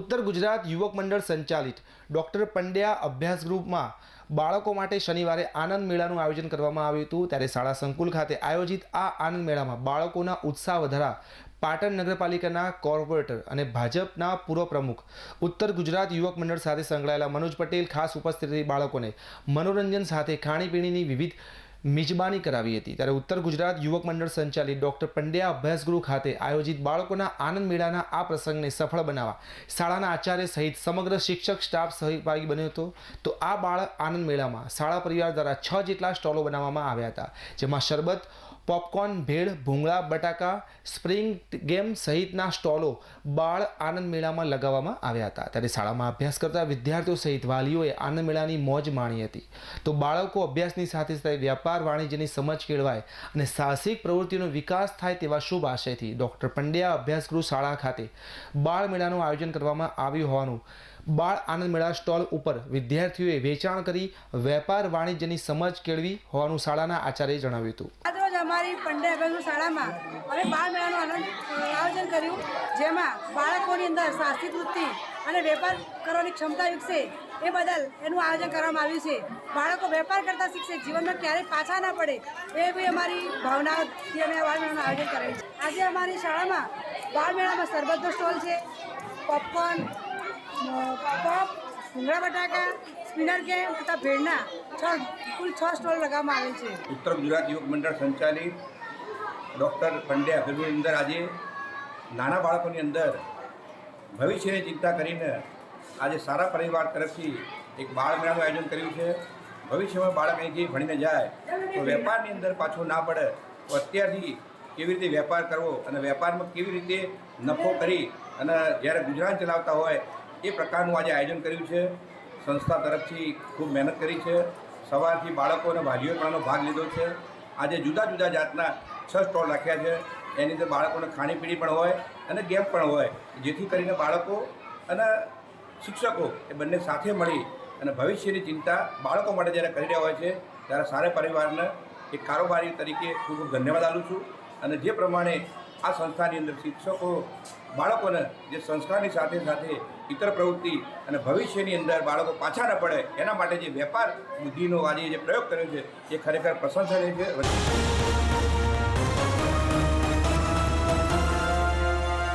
ઉત્તર ગુજરાત યુવક મંડળ સંચાલિત. ડૉક્ટર પંડ્યા અભ્યાસ ગ્રુપમાં બાળકો માટે શનિવારે આનંદ મેળાનું આયોજન કરવામાં આવ્યું હતું. ત્યારે શાળા સંકુલ ખાતે આયોજિત આ આનંદ મેળામાં બાળકોના ઉત્સાહ વધારા, પાટણ નગરપાલિકાના કોર્પોરેટર અને ભાજપના પૂર્વ પ્રમુખ, ઉત્તર ગુજરાત યુવક મંડળ સાથે સંકળાયેલા મનોજ પટેલ ખાસ ઉપસ્થિત બાળકોને મનોરંજન સાથે ખાણીપીણીની વિવિધ મિજબાની કરાવી હતી. ત્યારે ઉત્તર ગુજરાત યુવક મંડળ સંચાલિત ડૉક્ટર પંડ્યા અભ્યાસગૃહ ખાતે આયોજિત બાળકોના આનંદ મેળાના આ પ્રસંગને સફળ બનાવવા શાળાના આચાર્ય સહિત સમગ્ર શિક્ષક સ્ટાફ સહભાગી બન્યો હતો. તો આ બાળ આનંદ મેળામાં શાળા પરિવાર દ્વારા છ જેટલા સ્ટોલો બનાવવામાં આવ્યા હતા, જેમાં શરબત પોપકોર્ન, ભેળ, ભૂંગળા, બટાકા, સ્પ્રિંગ ગેમ સહિતના સ્ટોલો બાળ આનંદ મેળામાં લગાવવામાં આવ્યા હતા. ત્યારે શાળામાં અભ્યાસ કરતા વિદ્યાર્થીઓ સહિત વાલીઓએ આનંદ મેળાની મોજ માણી હતી. તો બાળકો અભ્યાસની સાથે સાથે વ્યાપાર, વાણિજ્યની સમજ કેળવાય અને સાહસિક પ્રવૃત્તિઓનો વિકાસ થાય તેવા શુભ આશયથી ડૉક્ટર પંડ્યા અભ્યાસગૃહ શાળા ખાતે બાળ મેળાનું આયોજન કરવામાં આવ્યું હોવાનું બાળ આનંદ મેળા સ્ટોલ ઉપર વિદ્યાર્થીઓએ વેચાણ કરી વેપાર વાણિજ્યની સમજ કેળવી હોવાનું શાળાના આચાર્યએ જણાવ્યું હતું. અમારી પંડે અભ્યાસુ શાળામાં અમે બાળ મેળાનું આનંદ આયોજન કર્યું, જેમાં બાળકોની અંદર સાહસિક વૃત્તિ અને વેપાર કરવાની ક્ષમતા વિકસે એ બદલ એનું આયોજન કરવામાં આવ્યું છે. બાળકો વેપાર કરતા શીખશે, જીવનમાં ક્યારેય પાછા ના પડે, એ બી અમારી ભાવનાથી અમે બાળ મેળાનું આયોજન કરેલ છે. આજે અમારી શાળામાં બાળ મેળામાં શરબતનો સ્ટોલ છે પોપકોર્ન પોપ ભૂંગળા બટાકા, સ્પિનર કેમ તથા ભેળના છ કુલ છ સ્ટોલ લગાવવામાં આવેલ છે. ઉત્તર ગુજરાત યુવક મંડળ સંચાલિત ડૉક્ટર પંડ્યા અભિની અંદર આજે નાના બાળકોની અંદર ભવિષ્યની ચિંતા કરીને આજે સારા પરિવાર તરફથી એક બાળ મેળાનું આયોજન કર્યું છે. ભવિષ્યમાં બાળક અહીંથી ભણીને જાય તો વેપારની અંદર પાછું ના પડે તો અત્યારથી કેવી રીતે વેપાર કરવો અને વેપારમાં કેવી રીતે નફો કરી અને જ્યારે ગુજરાન ચલાવતા હોય એ પ્રકારનું આજે આયોજન કર્યું છે. સંસ્થા તરફથી ખૂબ મહેનત કરી છે. સવારથી બાળકો અને વાલીઓએ પણ ભાગ લીધો છે. આજે જુદા જુદા જાતના છ સ્ટોલ રાખ્યા છે. એની અંદર બાળકોને ખાણીપીણી પણ હોય અને ગેમ પણ હોય. જેથી કરીને બાળકો અને શિક્ષકો એ બંને સાથે મળી અને ભવિષ્યની ચિંતા બાળકો માટે જ્યારે કરી રહ્યા હોય છે, ત્યારે સારા પરિવારને એક કારોબારી તરીકે ખૂબ ખૂબ ધન્યવાદ આપું છું. અને જે પ્રમાણે આ સંસ્થાની અંદર શિક્ષકો, બાળકોને જે સંસ્કારની સાથે સાથે ઇતર પ્રવૃત્તિ અને ભવિષ્યની અંદર બાળકો પાછા ન પડે, એના માટે જે વેપાર બુદ્ધિનો આજે જે પ્રયોગ કર્યો છે, એ ખરેખર પ્રશંસનીય છે.